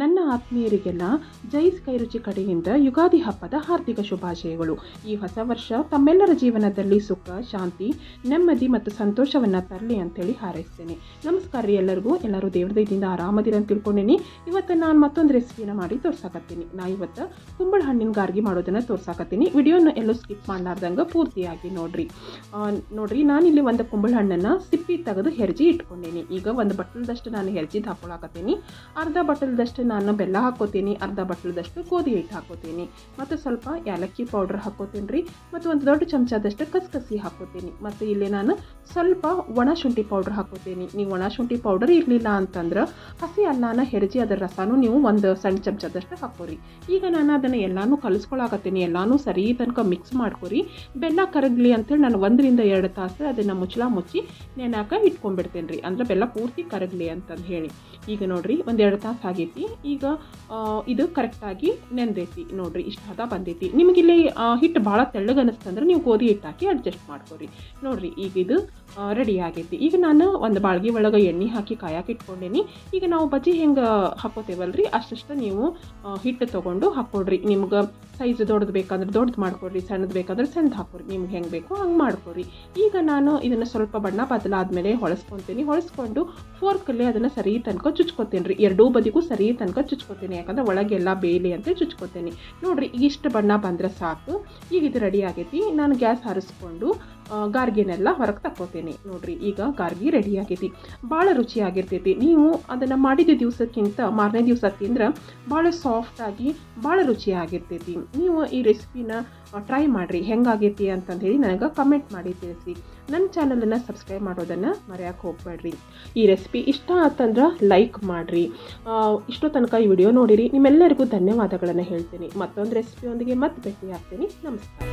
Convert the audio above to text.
ನನ್ನ ಆತ್ಮೀಯರಿಗೆಲ್ಲ ಜೈಸ್ ಕೈರುಚಿ ಕಡೆಯಿಂದ ಯುಗಾದಿ ಹಬ್ಬದ ಹಾರ್ದಿಕ ಶುಭಾಶಯಗಳು. ಈ ಹೊಸ ವರ್ಷ ತಮ್ಮೆಲ್ಲರ ಜೀವನದಲ್ಲಿ ಸುಖ, ಶಾಂತಿ, ನೆಮ್ಮದಿ ಮತ್ತು ಸಂತೋಷವನ್ನು ತರಲಿ ಅಂತೇಳಿ ಹಾರೈಸ್ತೇನೆ. ನಮಸ್ಕಾರ ಎಲ್ಲರಿಗೂ. ಎಲ್ಲರೂ ದೇವ್ರ ದಯದಿಂದ ಆರಾಮದಿರ ಅಂತ ತಿಳ್ಕೊಂಡೀನಿ. ಇವತ್ತು ನಾನು ಮತ್ತೊಂದು ರೆಸಿಪಿನ ಮಾಡಿ ತೋರ್ಸಾಕತ್ತೀನಿ. ನಾ ಇವತ್ತು ಕುಂಬಳ ಹಣ್ಣಿನ ಗಾರ್ಗಿ ಮಾಡೋದನ್ನು ತೋರ್ಸಾಕತ್ತೀನಿ. ವಿಡಿಯೋನ ಎಲ್ಲೂ ಸ್ಕಿಪ್ ಮಾಡಲಾರ್ದಂಗೆ ಪೂರ್ತಿಯಾಗಿ ನೋಡ್ರಿ. ನೋಡ್ರಿ, ನಾನು ಇಲ್ಲಿ ಒಂದು ಕುಂಬಳ ಹಣ್ಣನ್ನು ಸಿಪ್ಪಿ ತೆಗೆದು ಹೆರ್ಜಿ ಇಟ್ಕೊಂಡೇನಿ. ಈಗ ಒಂದು ಬಟ್ಟಲದಷ್ಟು ನಾನು ಹೆರ್ಜಿ ಹಾಕೊಳಕತ್ತೀನಿ. ಅರ್ಧ ಬಟ್ಟಲದಷ್ಟು ನಾನು ಬೆಲ್ಲ ಹಾಕೋತೀನಿ ಅರ್ಧ ಬಟ್ಟಲದಷ್ಟು ಗೋಧಿ ಹಿಟ್ಟು ಹಾಕೋತೀನಿ ಮತ್ತು ಸ್ವಲ್ಪ ಏಲಕ್ಕಿ ಪೌಡ್ರ್ ಹಾಕೋತೀನಿ ರೀ. ಮತ್ತು ಒಂದು ದೊಡ್ಡ ಚಮಚದಷ್ಟು ಕಸಕಸಿ ಹಾಕೋತೀನಿ ಮತ್ತು ಇಲ್ಲಿ ನಾನು ಸ್ವಲ್ಪ ಒಣ ಶುಂಠಿ ಪೌಡ್ರ್ ಹಾಕೋತೀನಿ ನೀವು ಒಣ ಶುಂಠಿ ಪೌಡರ್ ಇರಲಿಲ್ಲ ಅಂತಂದ್ರೆ ಹಸಿ ಅನ್ನಾನ ಹೆರ್ಜಿ ಅದರ ರಸನೂ ನೀವು ಒಂದು ಸಣ್ಣ ಚಮಚದಷ್ಟು ಹಾಕೋರಿ ಈಗ ನಾನು ಅದನ್ನು ಎಲ್ಲಾನು ಕಲಿಸ್ಕೊಳಕತ್ತೀನಿ. ಎಲ್ಲನೂ ಸರಿ ತನಕ ಮಿಕ್ಸ್ ಮಾಡ್ಕೊರಿ. ಬೆಲ್ಲ ಕರಗಲಿ ಅಂತೇಳಿ ನಾನು ಒಂದರಿಂದ ಎರಡು ತಾಸು ಅದನ್ನು ಮುಚ್ಚಲ ಮುಚ್ಚಿ ನೆನಾಕ ಇಟ್ಕೊಂಡ್ಬಿಡ್ತೇನೆ ರೀ ಅಂದ್ರೆ ಬೆಲ್ಲ ಪೂರ್ತಿ ಕರಗಲಿ ಅಂತಂದು ಹೇಳಿ. ಈಗ ನೋಡ್ರಿ ಒಂದೆರಡು ತಾಸು ಆಗೈತಿ. ಈಗ ಇದು ಕರೆಕ್ಟಾಗಿ ನೆಂದೈತಿ. ನೋಡ್ರಿ, ಇಷ್ಟು ಹದ ಬಂದೈತಿ. ನಿಮಗಿಲ್ಲಿ ಇಲ್ಲಿ ಹಿಟ್ಟು ಭಾಳ ತೆಳ್ಳಗ ಅನಿಸ್ತಂದ್ರೆ ನೀವು ಗೋಧಿ ಹಿಟ್ಟು ಹಾಕಿ ಅಡ್ಜಸ್ಟ್ ಮಾಡ್ಕೊರಿ. ನೋಡ್ರಿ, ಈಗ ಇದು ರೆಡಿ ಆಗೈತಿ. ಈಗ ನಾನು ಒಂದು ಬಾಳ್ಗಿ ಒಳಗೆ ಎಣ್ಣೆ ಹಾಕಿ ಕಾಯಕ್ಕೆ ಇಟ್ಕೊಂಡೇನಿ. ಈಗ ನಾವು ಬಜ್ಜಿ ಹೆಂಗೆ ಹಾಕೋತೇವಲ್ರಿ? ಅಷ್ಟಷ್ಟು ನೀವು ಹಿಟ್ಟು ತೊಗೊಂಡು ಹಾಕ್ಕೊಡ್ರಿ ನಿಮ್ಗೆ ಸೈಜ್ ದೊಡ್ಡದು ಬೇಕಂದ್ರೆ ದೊಡ್ಡದು ಮಾಡ್ಕೊಡ್ರಿ, ಸಣ್ಣದು ಬೇಕಂದ್ರೆ ಸಣ್ಣದು ಹಾಕೋರಿ ನಿಮ್ಗೆ ಹೆಂಗೆ ಬೇಕೋ ಹಂಗೆ ಮಾಡ್ಕೊರಿ. ಈಗ ನಾನು ಇದನ್ನು ಸ್ವಲ್ಪ ಬಣ್ಣ ಬದಲಾದ್ಮೇಲೆ ಹೊಳಸ್ಕೊತೀನಿ. ಹೊಳಸ್ಕೊಂಡು ಫೋರ್ಕಲ್ಲಿ ಅದನ್ನು ಸರಿ ತನಕ ಚುಚ್ಕೊತೀನಿ ರೀ ಎರಡೂ ಬದಿಗೂ ಸರಿ ತನಕ ಚುಚ್ಕೋತೀನಿ. ಯಾಕಂದ್ರೆ ಒಳಗೆಲ್ಲ ಬೇಲಿ ಅಂತ ಚುಚ್ಕೋತೀನಿ. ನೋಡಿರಿ ಇಷ್ಟು ಬಣ್ಣ ಬಂದರೆ ಸಾಕು. ಈಗ ಇದು ರೆಡಿ ಆಗೈತಿ. ನಾನು ಗ್ಯಾಸ್ ಹಾರಿಸ್ಕೊಂಡು ಗಾರ್ಗಿನೆಲ್ಲ ಹೊರಗೆ ತಕ್ಕೋತೀನಿ. ನೋಡಿರಿ, ಈಗ ಗಾರ್ಗಿ ರೆಡಿ ಆಗೈತಿ. ಭಾಳ ರುಚಿಯಾಗಿರ್ತೈತಿ ನೀವು ಅದನ್ನು ಮಾಡಿದ ದಿವಸಕ್ಕಿಂತ, ಮಾರನೇ ದಿವಸ ತಿಂದ್ರೆ ಭಾಳ ಸಾಫ್ಟಾಗಿ ಭಾಳ ರುಚಿಯಾಗಿರ್ತೈತಿ ನೀವು ಈ ರೆಸಿಪಿನ ಟ್ರೈ ಮಾಡಿರಿ. ಹೆಂಗಾಗೈತಿ ಅಂತಂದು ಹೇಳಿ ನನಗೆ ಕಮೆಂಟ್ ಮಾಡಿ ತಿಳಿಸಿ ನನ್ನ ಚಾನಲನ್ನು ಸಬ್ಸ್ಕ್ರೈಬ್ ಮಾಡೋದನ್ನು ಮರೆಯೋಕೆ ಹೋಗಬೇಡ್ರಿ. ಈ ರೆಸಿಪಿ ಇಷ್ಟ ಆತಂದ್ರೆ ಲೈಕ್ ಮಾಡಿರಿ. ಇಷ್ಟು ತನಕ ಈ ವಿಡಿಯೋ ನೋಡಿರಿ. ನಿಮ್ಮೆಲ್ಲರಿಗೂ ಧನ್ಯವಾದಗಳನ್ನು ಹೇಳ್ತೀನಿ. ಮತ್ತೊಂದು ರೆಸಿಪಿಯೊಂದಿಗೆ ಮತ್ತೆ ಭೇಟಿ ಆಗ್ತೀನಿ ನಮಸ್ಕಾರ.